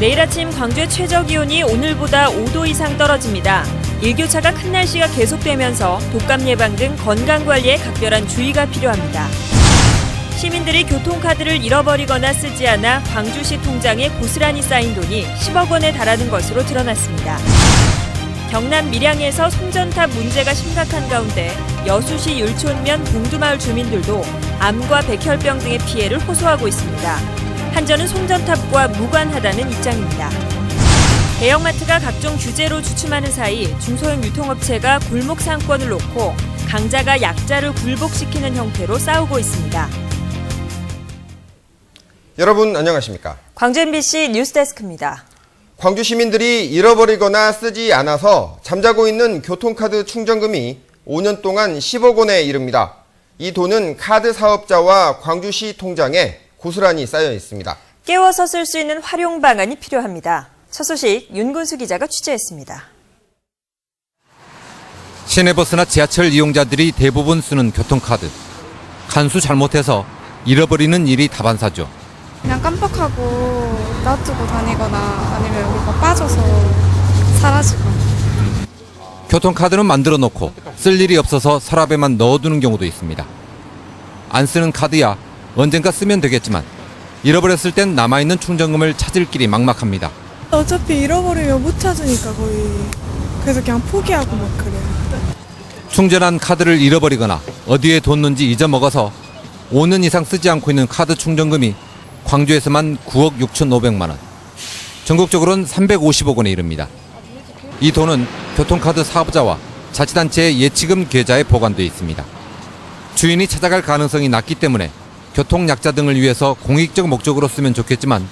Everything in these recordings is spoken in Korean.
내일 아침 광주의 최저 기온이 오늘보다 5도 이상 떨어집니다. 일교차가 큰 날씨가 계속되면서 독감 예방 등 건강 관리에 각별한 주의가 필요합니다. 시민들이 교통카드를 잃어버리거나 쓰지 않아 광주시 통장에 고스란히 쌓인 돈이 10억 원에 달하는 것으로 드러났습니다. 경남 밀양에서 송전탑 문제가 심각한 가운데 여수시 율촌면 동두마을 주민들도 암과 백혈병 등의 피해를 호소하고 있습니다. 한전은 송전탑과 무관하다는 입장입니다. 대형마트가 각종 규제로 주춤하는 사이 중소형 유통업체가 골목 상권을 놓고 강자가 약자를 굴복시키는 형태로 싸우고 있습니다. 여러분 안녕하십니까? 광주 MBC 뉴스데스크입니다. 광주 시민들이 잃어버리거나 쓰지 않아서 잠자고 있는 교통카드 충전금이 5년 동안 10억 원에 이릅니다. 이 돈은 카드 사업자와 광주시 통장에 고스란히 쌓여 있습니다. 깨워서 쓸 수 있는 활용 방안이 필요합니다. 첫 소식 윤군수 기자가 취재했습니다. 시내버스나 지하철 이용자들이 대부분 쓰는 교통카드. 간수 잘못해서 잃어버리는 일이 다반사죠. 그냥 깜빡하고 놔두고 다니거나 아니면 여기가 빠져서 사라지고 교통카드는 만들어 놓고 쓸 일이 없어서 서랍에만 넣어두는 경우도 있습니다. 안 쓰는 카드야 언젠가 쓰면 되겠지만 잃어버렸을 땐 남아있는 충전금을 찾을 길이 막막합니다. 어차피 잃어버리면 못 찾으니까 거의 그래서 그냥 포기하고 막 그래요. 충전한 카드를 잃어버리거나 어디에 뒀는지 잊어먹어서 5년 이상 쓰지 않고 있는 카드 충전금이 광주에서만 9억 6천5백만 원, 전국적으로는 350억 원에 이릅니다. 이 돈은 교통카드 사업자와 자치단체의 예치금 계좌에 보관돼 있습니다. 주인이 찾아갈 가능성이 낮기 때문에 교통약자 등을 위해서 공익적 목적으로 쓰면 좋겠지만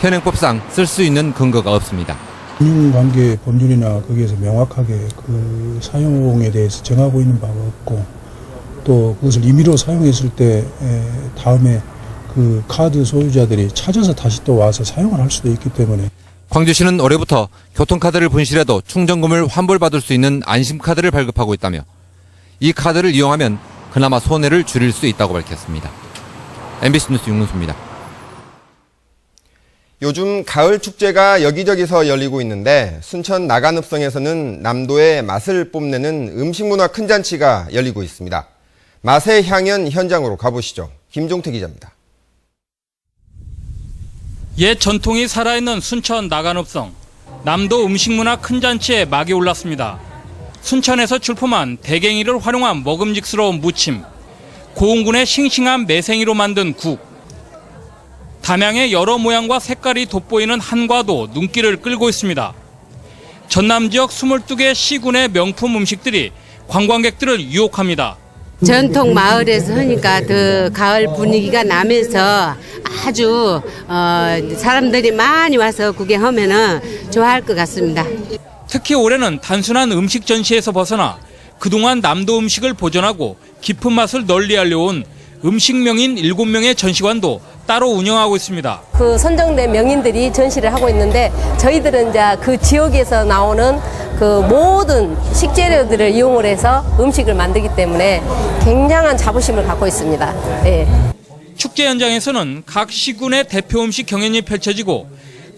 현행법상 쓸 수 있는 근거가 없습니다. 인간관계 법률이나 거기에서 명확하게 그 사용에 대해서 정하고 있는 바가 없고 또 그것을 임의로 사용했을 때 에, 다음에 그 카드 소유자들이 찾아서 다시 또 와서 사용을 할 수도 있기 때문에 광주시는 올해부터 교통카드를 분실해도 충전금을 환불받을 수 있는 안심카드를 발급하고 있다며 이 카드를 이용하면 그나마 손해를 줄일 수 있다고 밝혔습니다. MBC 뉴스 윤문수입니다. 요즘 가을 축제가 여기저기서 열리고 있는데 순천 나간읍성에서는 남도의 맛을 뽐내는 음식문화 큰 잔치가 열리고 있습니다. 맛의 향연 현장으로 가보시죠. 김종태 기자입니다. 옛 전통이 살아있는 순천 나간읍성 남도 음식문화 큰 잔치에 막이 올랐습니다. 순천에서 출품한 대갱이를 활용한 먹음직스러운 무침, 고흥군의 싱싱한 매생이로 만든 국, 담양의 여러 모양과 색깔이 돋보이는 한과도 눈길을 끌고 있습니다. 전남 지역 22개 시군의 명품 음식들이 관광객들을 유혹합니다. 전통 마을에서 하니까 더 가을 분위기가 나면서 아주 어, 사람들이 많이 와서 구경하면은 좋아할 것 같습니다. 특히 올해는 단순한 음식 전시에서 벗어나 그동안 남도 음식을 보존하고 깊은 맛을 널리 알려온 음식 명인 7명의 전시관도 따로 운영하고 있습니다. 그 선정된 명인들이 전시를 하고 있는데 저희들은 이제 그 지역에서 나오는 그 모든 식재료들을 이용을 해서 음식을 만들기 때문에 굉장한 자부심을 갖고 있습니다. 예. 축제 현장에서는 각 시군의 대표 음식 경연이 펼쳐지고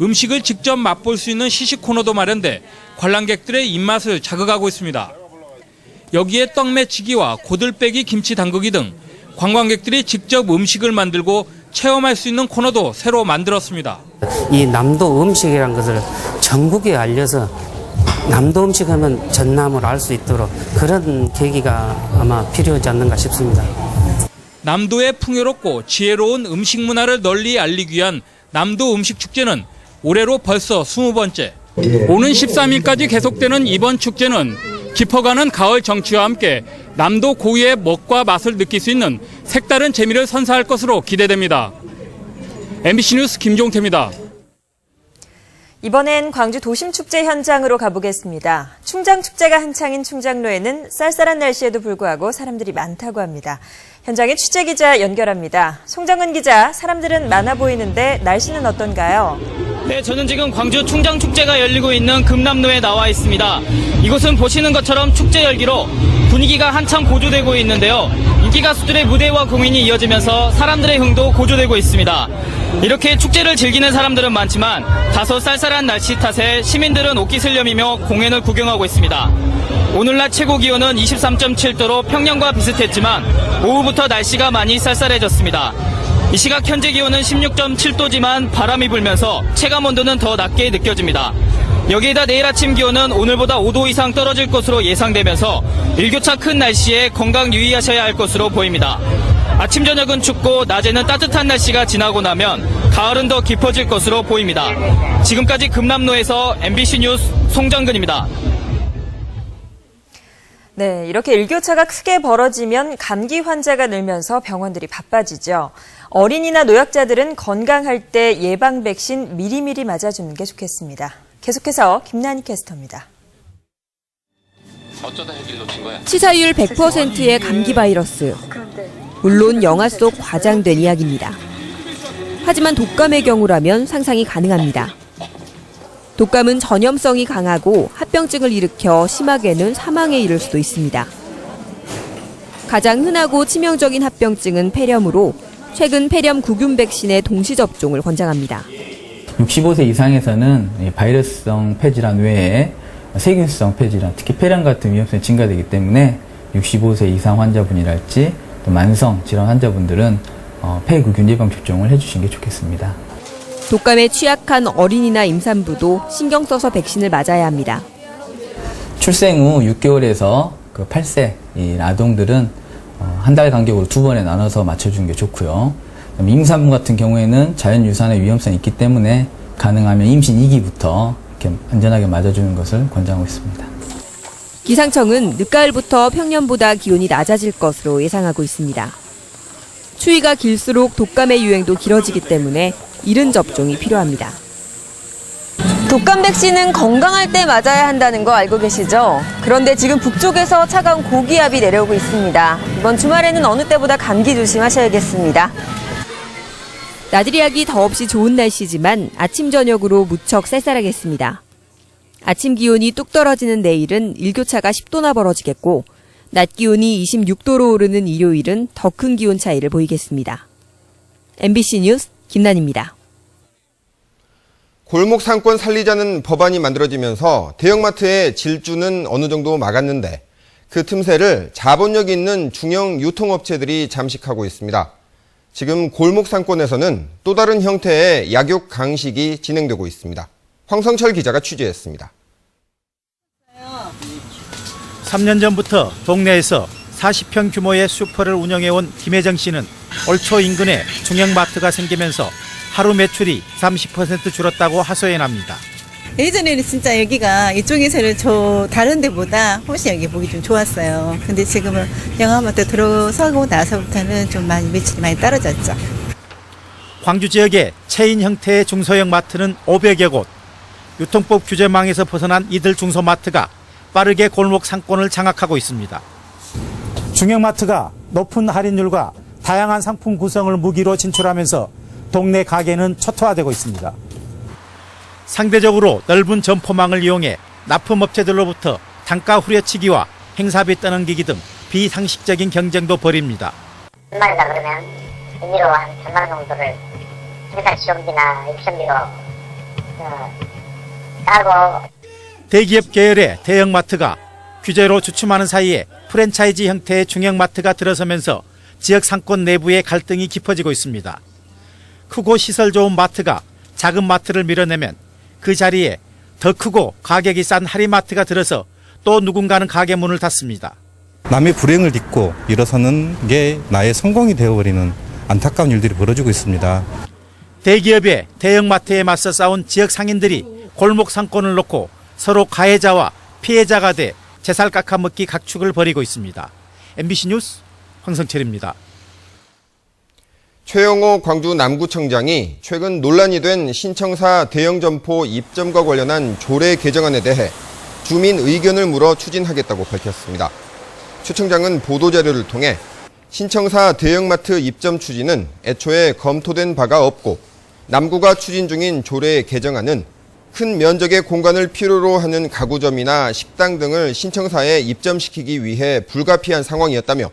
음식을 직접 맛볼 수 있는 시식 코너도 마련돼 관람객들의 입맛을 자극하고 있습니다. 여기에 떡 매치기와 고들빼기 김치 담그기 등 관광객들이 직접 음식을 만들고 체험할 수 있는 코너도 새로 만들었습니다. 이 남도 음식이란 것을 전국에 알려서 남도 음식 하면 전남을 알 수 있도록 그런 계기가 아마 필요하지 않는가 싶습니다. 남도의 풍요롭고 지혜로운 음식 문화를 널리 알리기 위한 남도 음식 축제는 올해로 벌써 20번째. 오는 13일까지 계속되는 이번 축제는 깊어가는 가을 정취와 함께 남도 고유의 먹과 맛을 느낄 수 있는 색다른 재미를 선사할 것으로 기대됩니다. MBC 뉴스 김종태입니다. 이번엔 광주 도심축제 현장으로 가보겠습니다. 충장축제가 한창인 충장로에는 쌀쌀한 날씨에도 불구하고 사람들이 많다고 합니다. 현장에 취재 기자 연결합니다. 송정은 기자, 사람들은 많아 보이는데 날씨는 어떤가요? 네, 저는 지금 광주 충장 축제가 열리고 있는 금남로에 나와 있습니다. 이곳은 보시는 것처럼 축제 열기로 분위기가 한참 고조되고 있는데요. 인기 가수들의 무대와 공연이 이어지면서 사람들의 흥도 고조되고 있습니다. 이렇게 축제를 즐기는 사람들은 많지만 다소 쌀쌀한 날씨 탓에 시민들은 옷깃을염이며 공연을 구경하고 있습니다. 오늘 낮 최고 기온은 23.7도로 평년과 비슷했지만 오후부터 날씨가 많이 쌀쌀해졌습니다. 이 시각 현재 기온은 16.7도지만 바람이 불면서 체감 온도는 더 낮게 느껴집니다. 여기에다 내일 아침 기온은 오늘보다 5도 이상 떨어질 것으로 예상되면서 일교차 큰 날씨에 건강 유의하셔야 할 것으로 보입니다. 아침 저녁은 춥고 낮에는 따뜻한 날씨가 지나고 나면 가을은 더 깊어질 것으로 보입니다. 지금까지 금남로에서 MBC 뉴스 송정근입니다. 네, 이렇게 일교차가 크게 벌어지면 감기 환자가 늘면서 병원들이 바빠지죠. 어린이나 노약자들은 건강할 때 예방 백신 미리미리 맞아주는 게 좋겠습니다. 계속해서 김난희 캐스터입니다. 치사율 100%의 감기 바이러스. 물론 영화 속 과장된 이야기입니다. 하지만 독감의 경우라면 상상이 가능합니다. 독감은 전염성이 강하고 합병증을 일으켜 심하게는 사망에 이를 수도 있습니다. 가장 흔하고 치명적인 합병증은 폐렴으로 최근 폐렴 구균 백신의 동시 접종을 권장합니다. 65세 이상에서는 이 바이러스성 폐질환 외에 세균성 폐질환, 특히 폐렴 같은 위험성이 증가되기 때문에 65세 이상 환자분이랄지 또 만성 질환 환자분들은 어, 폐구균 예방 접종을 해주시는 게 좋겠습니다. 독감에 취약한 어린이나 임산부도 신경 써서 백신을 맞아야 합니다. 출생 후 6개월에서 그 8세 이 아동들은 어, 한달 간격으로 두 번에 나눠서 맞춰주는 게 좋고요. 임산부 같은 경우에는 자연 유산의 위험성이 있기 때문에 가능하면 임신 2기부터 이렇게 안전하게 맞아주는 것을 권장하고 있습니다. 기상청은 늦가을부터 평년보다 기온이 낮아질 것으로 예상하고 있습니다. 추위가 길수록 독감의 유행도 길어지기 때문에 이른 접종이 필요합니다. 독감 백신은 건강할 때 맞아야 한다는 거 알고 계시죠? 그런데 지금 북쪽에서 차가운 고기압이 내려오고 있습니다. 이번 주말에는 어느 때보다 감기 조심하셔야겠습니다. 나들이하기 더없이 좋은 날씨지만 아침 저녁으로 무척 쌀쌀하겠습니다. 아침 기온이 뚝 떨어지는 내일은 일교차가 10도나 벌어지겠고 낮 기온이 26도로 오르는 일요일은 더 큰 기온 차이를 보이겠습니다. MBC 뉴스 김난입니다. 골목 상권 살리자는 법안이 만들어지면서 대형마트의 질주는 어느 정도 막았는데 그 틈새를 자본력 있는 중형 유통업체들이 잠식하고 있습니다. 지금 골목 상권에서는 또 다른 형태의 약육 강식이 진행되고 있습니다. 황성철 기자가 취재했습니다. 3년 전부터 동네에서 40평 규모의 슈퍼를 운영해온 김혜정 씨는 올초 인근에 중형마트가 생기면서 하루 매출이 30% 줄었다고 하소연합니다. 예전에는 진짜 여기가 이쪽에서는 저 다른 데보다 훨씬 여기 보기 좀 좋았어요. 근데 지금은 영화마트 들어서고 나서부터는 좀 많이 매출이 많이 떨어졌죠. 광주 지역의 체인 형태의 중소형 마트는 500여 곳. 유통법 규제망에서 벗어난 이들 중소마트가 빠르게 골목 상권을 장악하고 있습니다. 중형마트가 높은 할인율과 다양한 상품 구성을 무기로 진출하면서 동네 가게는 초토화되고 있습니다. 상대적으로 넓은 점포망을 이용해 납품업체들로부터 단가 후려치기와 행사비 떠넘기기 등 비상식적인 경쟁도 벌입니다. 주말이다 그러면 임의로 한 천만 원 정도를 회사 지원비나 옵션비로 어, 따고 대기업 계열의 대형마트가 규제로 주춤하는 사이에 프랜차이즈 형태의 중형마트가 들어서면서 지역 상권 내부의 갈등이 깊어지고 있습니다. 크고 시설 좋은 마트가 작은 마트를 밀어내면 그 자리에 더 크고 가격이 싼 할인마트가 들어서 또 누군가는 가게 문을 닫습니다. 남의 불행을 딛고 일어서는 게 나의 성공이 되어버리는 안타까운 일들이 벌어지고 있습니다. 대기업의 대형마트에 맞서 싸운 지역 상인들이 골목 상권을 놓고 서로 가해자와 피해자가 돼 제살 깎아먹기 각축을 벌이고 있습니다. MBC 뉴스 황성철입니다. 최영호 광주 남구청장이 최근 논란이 된 신청사 대형 점포 입점과 관련한 조례 개정안에 대해 주민 의견을 물어 추진하겠다고 밝혔습니다. 최 청장은 보도자료를 통해 신청사 대형마트 입점 추진은 애초에 검토된 바가 없고 남구가 추진 중인 조례 개정안은 큰 면적의 공간을 필요로 하는 가구점이나 식당 등을 신청사에 입점시키기 위해 불가피한 상황이었다며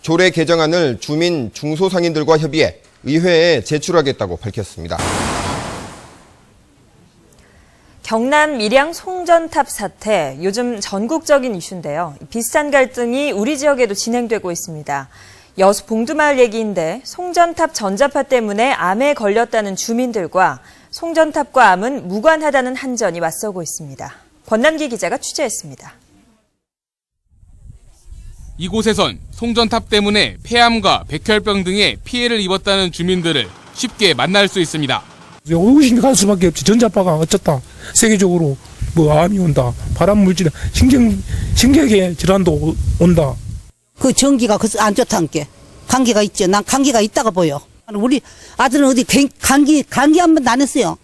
조례 개정안을 주민 중소상인들과 협의해 의회에 제출하겠다고 밝혔습니다. 경남 밀양 송전탑 사태, 요즘 전국적인 이슈인데요. 비슷한 갈등이 우리 지역에도 진행되고 있습니다. 여수 봉두마을 얘기인데 송전탑 전자파 때문에 암에 걸렸다는 주민들과 송전탑과 암은 무관하다는 한전이 맞서고 있습니다. 권남기 기자가 취재했습니다. 이곳에선 송전탑 때문에 폐암과 백혈병 등의 피해를 입었다는 주민들을 쉽게 만날 수 있습니다. 의심이 갈 수밖에 없지. 전자파가 어쩌다 세계적으로 뭐 암이 온다, 발암 물질, 신경 신경계 질환도 오- 온다. 그 전기가 그안 좋다는 게 감기가 있죠. 난 감기가 있다가 보여. 우리 아들은 어디 갱- 감기 감기 한 번도 안 했어요.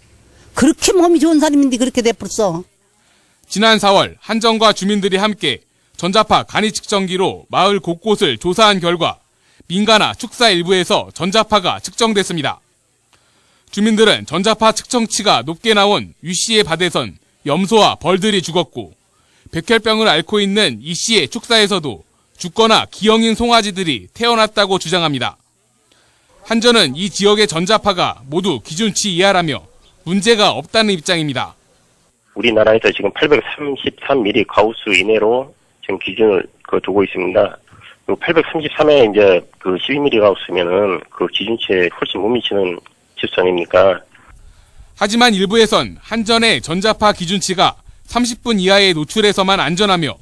그렇게 몸이 좋은 사람인데 그렇게 돼버렸어. 지난 4월 한정과 주민들이 함께 전자파 간이 측정기로 마을 곳곳을 조사한 결과 민가나 축사 일부에서 전자파가 측정됐습니다. 주민들은 전자파 측정치가 높게 나온 유 씨의 밭에선 염소와 벌들이 죽었고 백혈병을 앓고 있는 이 씨의 축사에서도 죽거나 기형인 송아지들이 태어났다고 주장합니다. 한전은 이 지역의 전자파가 모두 기준치 이하라며 문제가 없다는 입장입니다. 우리나라에서 지금 833mm 가우스 이내로 지금 기준을 그 두고 있습니다. 833에 이제 그 12mm 가우스면은 그 기준치에 훨씬 못 미치는 아닙니까? 하지만 일부에선 한전의 전자파 기준치가 30분 이하에 노출해서만 안전하며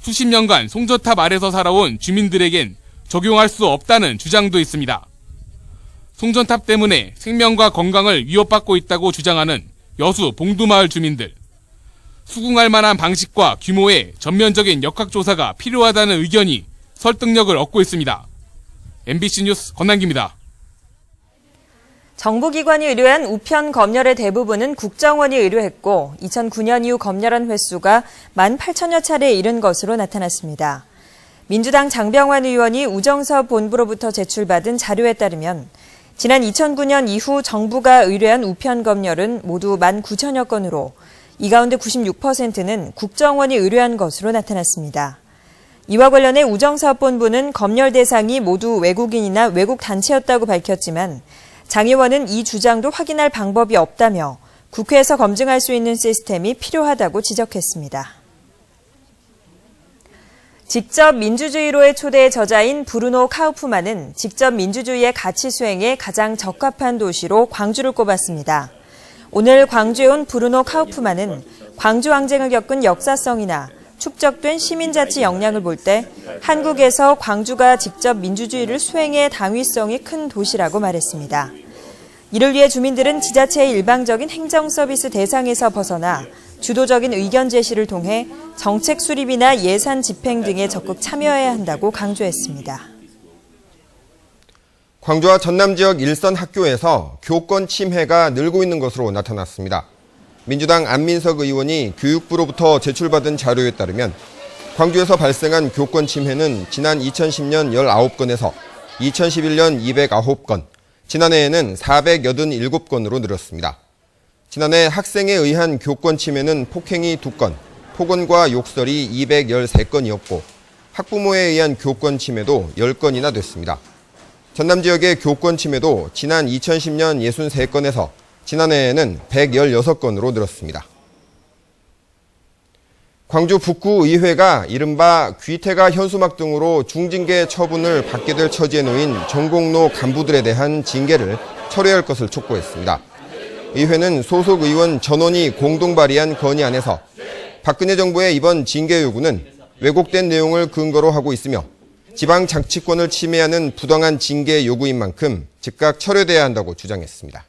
수십 년간 송전탑 아래서 살아온 주민들에겐 적용할 수 없다는 주장도 있습니다. 송전탑 때문에 생명과 건강을 위협받고 있다고 주장하는 여수 봉두마을 주민들. 수긍할 만한 방식과 규모의 전면적인 역학조사가 필요하다는 의견이 설득력을 얻고 있습니다. MBC 뉴스 권남기입니다. 정부기관이 의뢰한 우편 검열의 대부분은 국정원이 의뢰했고 2009년 이후 검열한 횟수가 1만 8천여 차례에 이른 것으로 나타났습니다. 민주당 장병환 의원이 우정서 본부로부터 제출받은 자료에 따르면 지난 2009년 이후 정부가 의뢰한 우편 검열은 모두 1만 9천여 건으로 이 가운데 96%는 국정원이 의뢰한 것으로 나타났습니다. 이와 관련해 우정사업본부는 검열 대상이 모두 외국인이나 외국 단체였다고 밝혔지만 장 의원은 이 주장도 확인할 방법이 없다며 국회에서 검증할 수 있는 시스템이 필요하다고 지적했습니다. 직접 민주주의로의 초대의 저자인 브루노 카우프만은 직접 민주주의의 가치 수행에 가장 적합한 도시로 광주를 꼽았습니다. 오늘 광주에 온 브루노 카우프만은 광주 항쟁을 겪은 역사성이나 축적된 시민자치 역량을 볼 때 한국에서 광주가 직접 민주주의를 수행해 당위성이 큰 도시라고 말했습니다. 이를 위해 주민들은 지자체의 일방적인 행정 서비스 대상에서 벗어나 주도적인 의견 제시를 통해 정책 수립이나 예산 집행 등에 적극 참여해야 한다고 강조했습니다. 광주와 전남 지역 일선 학교에서 교권 침해가 늘고 있는 것으로 나타났습니다. 민주당 안민석 의원이 교육부로부터 제출받은 자료에 따르면 광주에서 발생한 교권 침해는 지난 2010년 19건에서 2011년 209건, 지난해에는 487건으로 늘었습니다. 지난해 학생에 의한 교권 침해는 폭행이 2건, 폭언과 욕설이 213건이었고 학부모에 의한 교권 침해도 10건이나 됐습니다. 전남 지역의 교권 침해도 지난 2010년 63건에서 지난해에는 116건으로 늘었습니다. 광주 북구의회가 이른바 귀태가 현수막 등으로 중징계 처분을 받게 될 처지에 놓인 전공로 간부들에 대한 징계를 철회할 것을 촉구했습니다. 의회는 소속 의원 전원이 공동 발의한 건의안에서 박근혜 정부의 이번 징계 요구는 왜곡된 내용을 근거로 하고 있으며 지방 장치권을 침해하는 부당한 징계 요구인 만큼 즉각 철회돼야 한다고 주장했습니다.